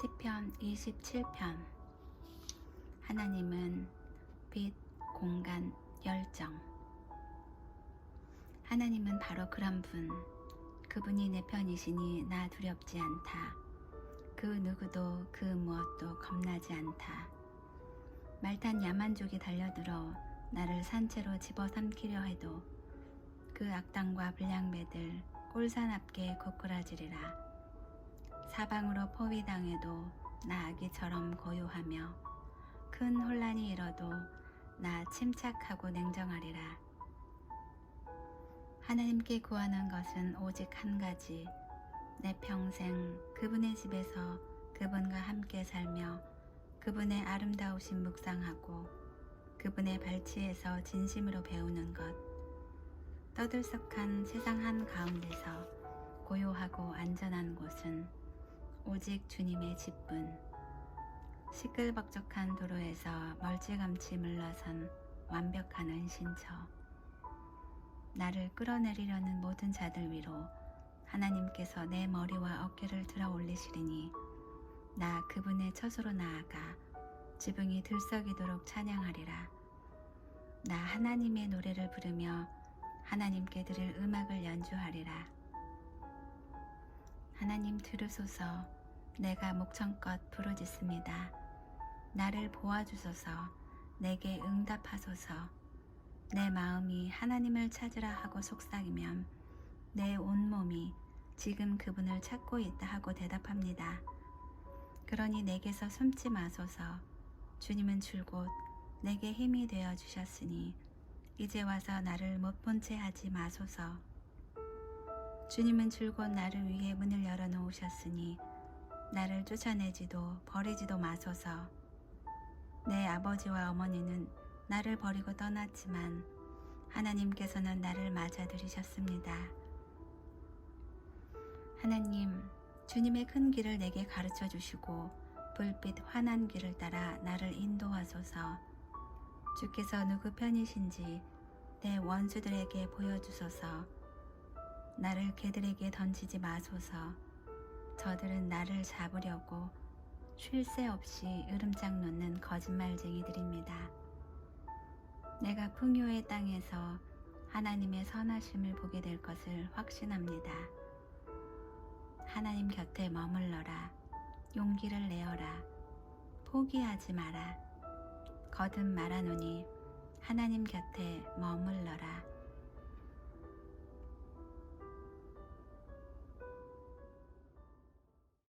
시편 27편. 하나님은 빛, 공간, 열정. 하나님은 바로 그런 분. 그분이 내 편이시니 나 두렵지 않다. 그 누구도 그 무엇도 겁나지 않다. 말탄 야만족이 달려들어 나를 산채로 집어삼키려 해도 그 악당과 불량배들 앞에 고꾸라지리라 사방으로 포위당해도 나 아기처럼 고요하며 큰 혼란이 일어도 나 침착하고 냉정하리라. 하나님께 구하는 것은 오직 한 가지. 내 평생 그분의 집에서 그분과 함께 살며 그분의 아름다우신 묵상하고 그분의 발치에서 진심으로 배우는 것. 떠들썩한 세상 한 가운데서 고요하고 안전한 곳은 오직 주님의 집뿐. 시끌벅적한 도로에서 멀찌감치 물러선 완벽한 은신처. 나를 끌어내리려는 모든 자들 위로 하나님께서 내 머리와 어깨를 들어 올리시리니 나 그분의 처소로 나아가 지붕이 들썩이도록 찬양하리라. 나 하나님의 노래를 부르며 하나님께 드릴 음악을 연주하리라 하나님 들으소서. 내가 목청껏 부르짖습니다. 나를 보아주소서. 내게 응답하소서. 내 마음이 하나님을 찾으라 하고 속삭이면 내 온몸이 지금 그분을 찾고 있다 하고 대답합니다. 그러니 내게서 숨지 마소서. 주님은 줄곧 내게 힘이 되어 주셨으니 이제 와서 나를 못 본 채 하지 마소서 주님은 줄곧 나를 위해 문을 열어 놓으셨으니 나를 쫓아내지도 버리지도 마소서. 내 아버지와 어머니는 나를 버리고 떠났지만 하나님께서는 나를 맞아들이셨습니다. 하나님, 주님의 큰 길을 내게 가르쳐 주시고 불빛 환한 길을 따라 나를 인도하소서. 주께서 누구 편이신지 내 원수들에게 보여주소서. 나를 개들에게 던지지 마소서. 저들은 나를 잡으려고 쉴 새 없이 으름장 놓는 거짓말쟁이들입니다. 내가 풍요의 땅에서 하나님의 선하심을 보게 될 것을 확신합니다. 하나님 곁에 머물러라. 용기를 내어라. 포기하지 마라. 거듭 말하노니 하나님 곁에 머물러라.